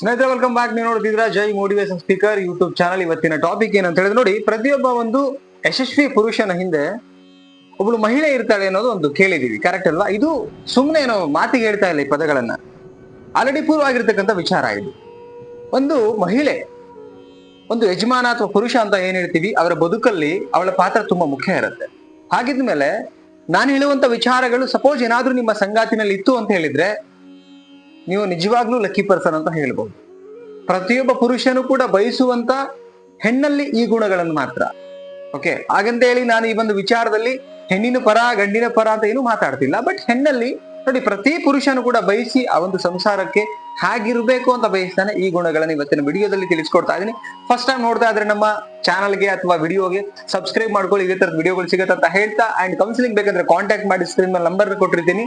ಸ್ನೇಹಿತರೆ welcome back ನೀವು ನೋಡ್ತಿದ್ರ Jai motivation speaker YouTube channel ಇವತ್ತಿನ ಟಾಪಿಕ್ ಏನಂತ ಹೇಳಿದ್ರೆ ನೋಡಿ, ಪ್ರತಿಯೊಬ್ಬ ಒಂದು ಯಶಸ್ವಿ ಪುರುಷನ ಹಿಂದೆ ಒಬ್ಳು ಮಹಿಳೆ ಇರ್ತಾಳೆ ಅನ್ನೋದು ಒಂದು ಕೇಳಿದೀವಿ ಕರೆಕ್ಟ್ ಅಲ್ವಾ? ಇದು ಸುಮ್ಮನೆ ಏನೋ ಮಾತಿಗೆ ಹೇಳ್ತಾ ಇಲ್ಲ ಈ ಪದಗಳನ್ನ. ಆಲ್ರೆಡಿ ಪೂರ್ವವಾಗಿರ್ತಕ್ಕಂಥ ವಿಚಾರ ಇದು. ಒಂದು ಮಹಿಳೆ, ಒಂದು ಯಜಮಾನ ಅಥವಾ ಪುರುಷ ಅಂತ ಏನ್ ಹೇಳ್ತೀವಿ? ಅವರ ಬದುಕಲ್ಲಿ ಅವಳ ಪಾತ್ರ ತುಂಬಾ ಮುಖ್ಯ ಇರುತ್ತೆ. ಹಾಗಿದ್ಮೇಲೆ ನಾನು ಹೇಳುವಂತ ವಿಚಾರಗಳು ಸಪೋಸ್ ಏನಾದ್ರೂ ನಿಮ್ಮ ಸಂಗಾತಿನಲ್ಲಿ ಇತ್ತು ಅಂತ ಹೇಳಿದ್ರೆ ನೀವು ನಿಜವಾಗ್ಲೂ ಲಕ್ಕಿ ಪರ್ಸನ್ ಅಂತ ಹೇಳ್ಬಹುದು ಪ್ರತಿಯೊಬ್ಬ ಪುರುಷನು ಕೂಡ ಬಯಸುವಂತ ಹೆಣ್ಣಲ್ಲಿ ಈ ಗುಣಗಳನ್ನು ಮಾತ್ರ. ಓಕೆ ಹಾಗಂತ ಹೇಳಿ ನಾನು ಈ ಒಂದು ವಿಚಾರದಲ್ಲಿ ಹೆಣ್ಣಿನ ಪರ, ಗಂಡಿನ ಪರ ಅಂತ ಏನು ಮಾತಾಡ್ತಿಲ್ಲ. ಬಟ್ ಹೆಣ್ಣಲ್ಲಿ ನೋಡಿ, ಪ್ರತಿ ಪುರುಷನು ಕೂಡ ಬಯಸಿ ಆ ಒಂದು ಸಂಸಾರಕ್ಕೆ ಹೇಗಿರ್ಬೇಕು ಅಂತ ಬಯಸ್ತಾನೆ ಈ ಗುಣಗಳನ್ನು ಇವತ್ತಿನ ವಿಡಿಯೋದಲ್ಲಿ ತಿಳಿಸ್ಕೊಡ್ತಾ ಇದೀನಿ ಫಸ್ಟ್ ಟೈಮ್ ನೋಡ್ತಾ ಇದ್ರೆ ನಮ್ಮ ಚಾನಲ್ಗೆ ಅಥವಾ ವಿಡಿಯೋಗೆ ಸಬ್ಸ್ಕ್ರೈಬ್ ಮಾಡ್ಕೊಳ್ಳಿ. ಇದೇ ತರದ ವಿಡಿಯೋಗಳು ಸಿಗುತ್ತೆ ಅಂತ ಹೇಳ್ತಾ ಅಂಡ್ ಕೌನ್ಸಿಲಿಂಗ್ ಬೇಕಂದ್ರೆ ಕಾಂಟ್ಯಾಕ್ಟ್ ಮಾಡಿ ಸ್ಕ್ರೀನ್ ಮೇಲೆ ನಂಬರ್ ಕೊಟ್ಟಿರ್ತೀನಿ.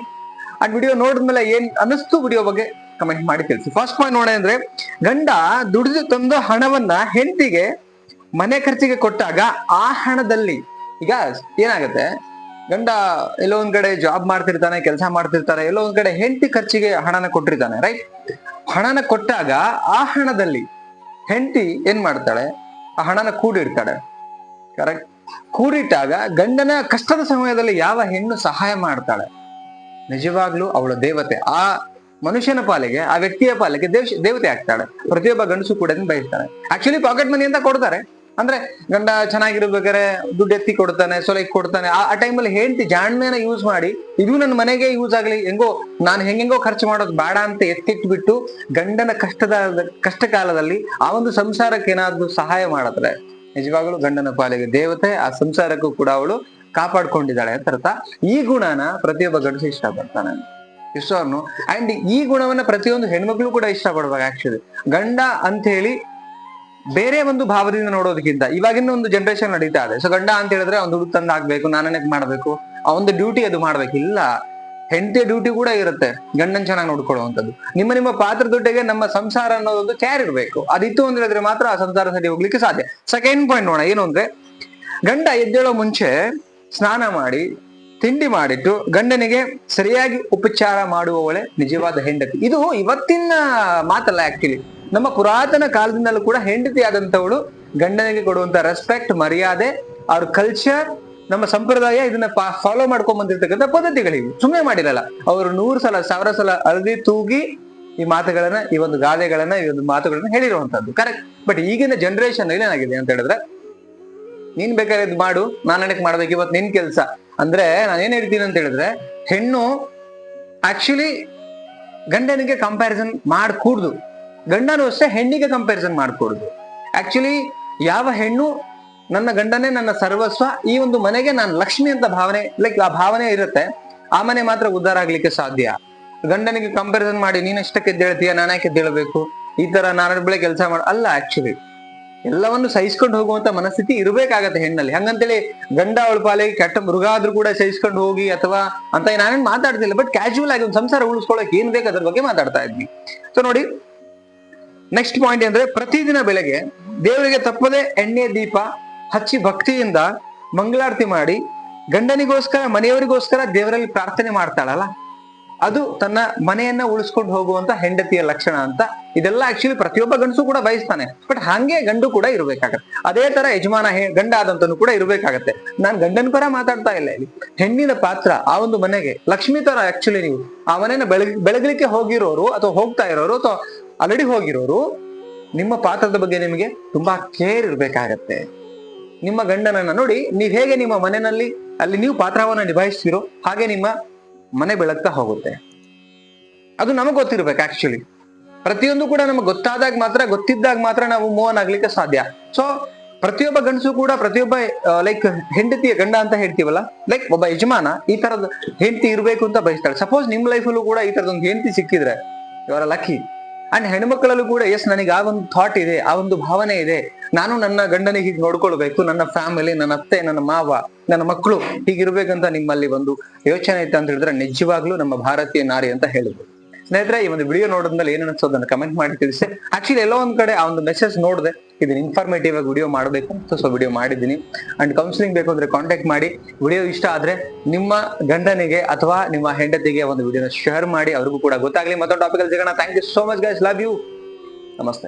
ಅಂಡ್ ವಿಡಿಯೋ ನೋಡಿದ್ಮೇಲೆ ಏನ್ ಅನಿಸ್ತು ವಿಡಿಯೋ ಬಗ್ಗೆ? ಕಮೆಂಟ್ ಮಾಡಿ ತಿಳಿಸಿ ಫಸ್ಟ್ ಪಾಯಿಂಟ್ ನೋಡ ಅಂದ್ರೆ, ಗಂಡ ದುಡಿದು ತಂದ ಹಣವನ್ನ ಹೆಂಡತಿಗೆ ಮನೆ ಖರ್ಚಿಗೆ ಕೊಟ್ಟಾಗ ಆ ಹಣದಲ್ಲಿ ಈಗ ಏನಾಗುತ್ತೆ? ಗಂಡ ಎಲ್ಲೋ ಒಂದ್ ಕಡೆ ಜಾಬ್ ಮಾಡ್ತಿರ್ತಾನೆ, ಕೆಲಸ ಮಾಡ್ತಿರ್ತಾರೆ, ಎಲ್ಲೋ ಒಂದ್ ಕಡೆ ಹೆಂಡತಿ ಖರ್ಚಿಗೆ ಹಣನ ಕೊಟ್ಟಿರ್ತಾನೆ ರೈಟ್ ಹಣನ ಕೊಟ್ಟಾಗ ಆ ಹಣದಲ್ಲಿ ಹೆಂಡತಿ ಏನ್ ಮಾಡ್ತಾಳೆ? ಆ ಹಣನ ಕೂಡಿಡ್ತಾಳೆ. ಕರೆಕ್ಟ್ ಕೂಡಿಟ್ಟಾಗ ಗಂಡನ ಕಷ್ಟದ ಸಮಯದಲ್ಲಿ ಯಾವ ಹೆಣ್ಣು ಸಹಾಯ ಮಾಡ್ತಾಳೆ? ನಿಜವಾಗ್ಲೂ ಅವಳ ದೇವತೆ. ಆ ಮನುಷ್ಯನ ಪಾಲಿಗೆ, ಆ ವ್ಯಕ್ತಿಯ ಪಾಲಿಗೆ ದೇವ್, ದೇವತೆ ಆಗ್ತಾಳೆ. ಪ್ರತಿಯೊಬ್ಬ ಗಂಡಸು ಕೂಡ ಬಯಸ್ತಾಳೆ. ಆಕ್ಚುಲಿ ಪಾಕೆಟ್ ಮನಿ ಅಂತ ಕೊಡ್ತಾರೆ. ಅಂದ್ರೆ ಗಂಡ ಚೆನ್ನಾಗಿರ್ಬೇಕಾದ್ರೆ ದುಡ್ಡು ಎತ್ತಿ ಕೊಡ್ತಾನೆ ಸೊಲೈಕ್ ಕೊಡ್ತಾನೆ. ಆ ಟೈಮಲ್ಲಿ ಹೆಂಡತಿ ಜಾಣ್ಮೆನ ಯೂಸ್ ಮಾಡಿ, ಇದು ನನ್ನ ಮನೆಗೆ ಯೂಸ್ ಆಗಲಿ, ಹೆಂಗೋ, ನಾನು ಹೆಂಗೆಂಗೋ ಖರ್ಚು ಮಾಡೋದು ಬೇಡ ಅಂತ ಎತ್ತಿಟ್ಬಿಟ್ಟು ಗಂಡನ ಕಷ್ಟದ ಕಷ್ಟ ಕಾಲದಲ್ಲಿ ಆ ಒಂದು ಸಂಸಾರಕ್ಕೆ ಏನಾದ್ರು ಸಹಾಯ ಮಾಡಿದ್ರೆ, ನಿಜವಾಗ್ಲೂ ಗಂಡನ ಪಾಲಿಗೆ ದೇವತೆ, ಆ ಸಂಸಾರಕ್ಕೂ ಕೂಡ ಅವಳು ಕಾಪಾಡ್ಕೊಂಡಿದ್ದಾಳೆ ಅಂತ ಅರ್ಥ. ಈ ಗುಣನ ಪ್ರತಿಯೊಬ್ಬ ಗಂಡಸು ಇಷ್ಟಪಡ್ತಾನೆ. ಇಷ್ಟವನ್ನು ಅಂಡ್ ಈ ಗುಣವನ್ನ ಪ್ರತಿಯೊಂದು ಹೆಣ್ಮಕ್ಳು ಕೂಡ ಇಷ್ಟಪಡ್ಬೇಕು ಆಕ್ಚುಲಿ ಗಂಡ ಅಂತ ಹೇಳಿ ಬೇರೆ ಒಂದು ಭಾವದಿಂದ ನೋಡೋದಕ್ಕಿಂತ ಇವಾಗಿನ ಒಂದು ಜನರೇಷನ್ ನಡೀತಾ ಇದೆ. ಸೊ ಗಂಡ ಅಂತ ಹೇಳಿದ್ರೆ ಅವ್ನು ದುಡ್ಡು ತಂದು ನಾನೇ ಮಾಡ್ಬೇಕು ಆ ಒಂದು ಡ್ಯೂಟಿ ಅದು ಮಾಡ್ಬೇಕಿಲ್ಲ ಹೆಂಡತಿಯ ಡ್ಯೂಟಿ ಕೂಡ ಇರುತ್ತೆ, ಗಂಡನ್ ಚೆನ್ನಾಗಿ ನೋಡ್ಕೊಳ್ಳುವಂಥದ್ದು. ನಿಮ್ಮ ನಿಮ್ಮ ಪಾತ್ರ ದುಡ್ಡಿಗೆ ನಮ್ಮ ಸಂಸಾರ ಅನ್ನೋದೊಂದು ಕ್ಯಾರ್ ಇರಬೇಕು. ಅದಿತ್ತು ಅಂತ ಹೇಳಿದ್ರೆ ಮಾತ್ರ ಆ ಸಂಸಾರ ಸರಿ ಹೋಗ್ಲಿಕ್ಕೆ ಸಾಧ್ಯ. ಸೆಕೆಂಡ್ ಪಾಯಿಂಟ್ ನೋಡೋಣ, ಏನು ಅಂದ್ರೆ ಗಂಡ ಎದ್ದೇಳೋ ಮುಂಚೆ ಸ್ನಾನ ಮಾಡಿ, ತಿಂಡಿ ಮಾಡಿಟ್ಟು ಗಂಡನಿಗೆ ಸರಿಯಾಗಿ ಉಪಚಾರ ಮಾಡುವವಳೆ ನಿಜವಾದ ಹೆಂಡತಿ. ಇದು ಇವತ್ತಿನ ಮಾತಲ್ಲ ಆಕ್ಚುಲಿ ನಮ್ಮ ಪುರಾತನ ಕಾಲದಿಂದಲೂ ಕೂಡ ಹೆಂಡತಿ ಆದಂತವಳು ಗಂಡನಿಗೆ ಕೊಡುವಂತ ರೆಸ್ಪೆಕ್ಟ್ ಮರ್ಯಾದೆ, ಅವ್ರ ಕಲ್ಚರ್ ನಮ್ಮ ಸಂಪ್ರದಾಯ ಇದನ್ನ ಫಾಲೋ ಮಾಡ್ಕೊಂಡ್ ಬಂದಿರ್ತಕ್ಕಂಥ ಪದ್ಧತಿಗಳಿವೆ. ಸುಮ್ಮನೆ ಮಾಡಿರಲ್ಲ. ಅವರು ನೂರು ಸಲ, ಸಾವಿರ ಸಲ ಅಳದಿ ತೂಗಿ ಈ ಮಾತುಗಳನ್ನ, ಈ ಒಂದು ಗಾದೆಗಳನ್ನ, ಈ ಒಂದು ಮಾತುಗಳನ್ನ ಹೇಳಿರುವಂತದ್ದು ಕರೆಕ್ಟ್ ಬಟ್ ಈಗಿನ ಜನರೇಷನ್ ಏನಾಗಿದೆ ಅಂತ ಹೇಳಿದ್ರೆ ನೀನ್ ಬೇಕಾದ್ರೆ ಇದು ಮಾಡು, ನಾನು ನನಗೆ ಮಾಡ್ಬೇಕು. ಇವತ್ತು ನಿನ್ ಕೆಲ್ಸ. ಅಂದ್ರೆ ನಾನು ಏನ್ ಹೇಳ್ತೀನಿ ಅಂತ ಹೇಳಿದ್ರೆ, ಹೆಣ್ಣು ಆಕ್ಚುಲಿ ಗಂಡನಿಗೆ ಕಂಪ್ಯಾರಿಸನ್ ಮಾಡ್ಕೂಡ್ದು. ಗಂಡನು ಅಷ್ಟೇ ಹೆಣ್ಣಿಗೆ ಕಂಪ್ಯಾರಿಸನ್ ಮಾಡ್ಕೊಡುದು. ಆಕ್ಚುಲಿ ಯಾವ ಹೆಣ್ಣು ನನ್ನ ಗಂಡನೇ ನನ್ನ ಸರ್ವಸ್ವ, ಈ ಒಂದು ಮನೆಗೆ ನಾನು ಲಕ್ಷ್ಮಿ ಅಂತ ಭಾವನೆ ಲೈಕ್ ಆ ಭಾವನೆ ಇರುತ್ತೆ, ಆ ಮನೆ ಮಾತ್ರ ಉದ್ಧಾರ ಆಗ್ಲಿಕ್ಕೆ ಸಾಧ್ಯ. ಗಂಡನಿಗೆ ಕಂಪ್ಯಾರಿಸನ್ ಮಾಡಿ, ನೀನ್ ಎಷ್ಟಕ್ಕೆ ಎದ್ದೇಳ್ತೀಯ, ನಾನು ಯಾಕೆ ಎದ್ದೇಳಬೇಕು? ಈ ತರ ನಾನು ಬೆಳೆ ಕೆಲಸ ಮಾಡ, ಅಲ್ಲ ಆಕ್ಚುಲಿ ಎಲ್ಲವನ್ನು ಸಹಿಸ್ಕೊಂಡು ಹೋಗುವಂತ ಮನಸ್ಥಿತಿ ಇರಬೇಕಾಗತ್ತೆ ಹೆಣ್ಣಲ್ಲಿ. ಹಂಗಂತೇಳಿ ಗಂಡ ಅವಳ ಪಾಲಿಗೆ ಕೆಟ್ಟ ಮೃಗ ಆದ್ರೂ ಕೂಡ ಸಹಿಸ್ಕೊಂಡು ಹೋಗಿ ಅಥವಾ ಅಂತ ನಾನೇನ್ ಮಾತಾಡ್ತಿಲ್ಲ ಬಟ್ ಕ್ಯಾಶುವಲ್ ಆಗಿ ಒಂದು ಸಂಸಾರ ಉಳಿಸ್ಕೊಳ್ಳೋಕೆ ಏನ್ ಬೇಕು ಅದ್ರ ಬಗ್ಗೆ ಮಾತಾಡ್ತಾ ಇದ್ವಿ. ಸೊ ನೋಡಿ ನೆಕ್ಸ್ಟ್ ಪಾಯಿಂಟ್ ಅಂದ್ರೆ ಪ್ರತಿದಿನ ಬೆಳಗ್ಗೆ ದೇವರಿಗೆ ತಪ್ಪದೆ ಎಣ್ಣೆ, ದೀಪ ಹಚ್ಚಿ ಭಕ್ತಿಯಿಂದ ಮಂಗಳಾರತಿ ಮಾಡಿ ಗಂಡನಿಗೋಸ್ಕರ ಮನೆಯವರಿಗೋಸ್ಕರ ದೇವರಲ್ಲಿ ಪ್ರಾರ್ಥನೆ ಮಾಡ್ತಾಳಲ್ಲ. ಅದು ತನ್ನ ಮನೆಯನ್ನ ಉಳಿಸ್ಕೊಂಡು ಹೋಗುವಂತ ಹೆಂಡತಿಯ ಲಕ್ಷಣ ಅಂತ. ಇದೆಲ್ಲ ಆಕ್ಚುಲಿ ಪ್ರತಿಯೊಬ್ಬ ಗಂಡಸು ಕೂಡ ಬಯಸ್ತಾನೆ. ಬಟ್ ಹಂಗೆ ಗಂಡು ಕೂಡ ಇರ್ಬೇಕಾಗತ್ತೆ. ಅದೇ ತರ ಯಜಮಾನ ಗಂಡ ಆದಂತನು ಕೂಡ ಇರ್ಬೇಕಾಗತ್ತೆ. ನಾನ್ ಗಂಡನ ಪರ ಮಾತಾಡ್ತಾ ಇಲ್ಲ ಇಲ್ಲಿ. ಹೆಣ್ಣಿನ ಪಾತ್ರ ಆ ಒಂದು ಮನೆಗೆ, ಲಕ್ಷ್ಮೀ ತರ ಆಕ್ಚುಲಿ ನೀವು. ಆ ಮನೆಯನ್ನ ಬೆಳಗ್ ಬೆಳಗ್ಲಿಕ್ಕೆ ಹೋಗಿರೋರು ಅಥವಾ ಹೋಗ್ತಾ ಇರೋರು ಅಥವಾ ಆಲ್ರೆಡಿ ಹೋಗಿರೋರು, ನಿಮ್ಮ ಪಾತ್ರದ ಬಗ್ಗೆ ನಿಮಗೆ ತುಂಬಾ ಕೇರ್ ಇರ್ಬೇಕಾಗತ್ತೆ. ನಿಮ್ಮ ಗಂಡನನ್ನ ನೋಡಿ, ನೀವ್ ಹೇಗೆ ನಿಮ್ಮ ಮನೆಯಲ್ಲಿ ಅಲ್ಲಿ ನೀವು ಪಾತ್ರವನ್ನ ನಿಭಾಯಿಸ್ತೀರೋ, ಹಾಗೆ ನಿಮ್ಮ ಮನೆ ಬೆಳಗ್ತಾ ಹೋಗುತ್ತೆ. ಅದು ನಮಗ್ ಗೊತ್ತಿರ್ಬೇಕು ಆಕ್ಚುಲಿ ಪ್ರತಿಯೊಂದು ಕೂಡ ನಮಗೆ ಗೊತ್ತಾದಾಗ ಮಾತ್ರ, ಗೊತ್ತಿದ್ದಾಗ ಮಾತ್ರ ನಾವು ಮೂವನ್ ಆಗ್ಲಿಕ್ಕೆ ಸಾಧ್ಯ. ಸೊ ಪ್ರತಿಯೊಬ್ಬ ಗಂಡಸು ಕೂಡ, ಪ್ರತಿಯೊಬ್ಬ ಲೈಕ್ ಹೆಂಡತಿಯ ಗಂಡ ಅಂತ ಹೇಳ್ತೀವಲ್ಲ? ಲೈಕ್ ಒಬ್ಬ ಯಜಮಾನ ಈ ತರದ ಹೆಂಡತಿ ಇರ್ಬೇಕು ಅಂತ ಬಯಸ್ತಾಳೆ. ಸಪೋಸ್ ನಿಮ್ ಲೈಫಲ್ಲೂ ಕೂಡ ಈ ತರದೊಂದು ಹೆಂಡತಿ ಸಿಕ್ಕಿದ್ರೆ ಇವರ ಲಕ್ಕಿ ಅಂಡ್ ಹೆಣ್ಮಕ್ಳಲ್ಲೂ ಕೂಡ ಎಸ್ ನನಗೆ ಆ ಒಂದು ಥಾಟ್ ಇದೆ, ಆ ಒಂದು ಭಾವನೆ ಇದೆ. ನಾನು ನನ್ನ ಗಂಡನಿಗೆ ಹೀಗೆ ನೋಡ್ಕೊಳ್ಬೇಕು, ನನ್ನ ಫ್ಯಾಮಿಲಿ ನನ್ನ ಅತ್ತೆ, ನನ್ನ ಮಾವ, ನನ್ನ ಮಕ್ಕಳು ಹೀಗಿರ್ಬೇಕಂತ ನಿಮ್ಮಲ್ಲಿ ಒಂದು ಯೋಚನೆ ಇತ್ತು ಅಂತ ಹೇಳಿದ್ರೆ, ನಿಜವಾಗ್ಲೂ ನಮ್ಮ ಭಾರತೀಯ ನಾರಿ ಅಂತ ಹೇಳಿದ್ರು. ಸ್ನೇಹಿತರೆ, ಈ ಒಂದು ವಿಡಿಯೋ ನೋಡಿದ್ಮೇಲೆ ಏನ್ ಅನ್ಸೋದನ್ನ ಕಮೆಂಟ್ ಮಾಡಿ ತಿಳಿಸಿ. ಆಕ್ಚುಲಿ ಎಲ್ಲೋ ಒಂದ್ ಕಡೆ ಆ ಒಂದು ಮೆಸೇಜ್ ನೋಡಿದೆ. ಇದನ್ನ ಇನ್ಫಾರ್ಮೇಟಿವ್ ಆಗಿ ವಿಡಿಯೋ ಮಾಡಬೇಕು ಅಂತ ಸೊ ವಿಡಿಯೋ ಮಾಡಿದ್ದೀನಿ. ಅಂಡ್ ಕೌನ್ಸಿಲಿಂಗ್ ಬೇಕು ಅಂದ್ರೆ ಕಾಂಟ್ಯಾಕ್ಟ್ ಮಾಡಿ. ವಿಡಿಯೋ ಇಷ್ಟ ಆದ್ರೆ ನಿಮ್ಮ ಗಂಡನಿಗೆ ಅಥವಾ ನಿಮ್ಮ ಹೆಂಡತಿಗೆ ಒಂದು ವಿಡಿಯೋನ ಶೇರ್ ಮಾಡಿ. ಅವ್ರಿಗೂ ಕೂಡ ಗೊತ್ತಾಗ್ಲಿ. ಮತ್ತೊಂದು ಟಾಪಿಕ್ ಅಲ್ಲಿ ಸಿಗೋಣ. Thank you so much guys love you namaste.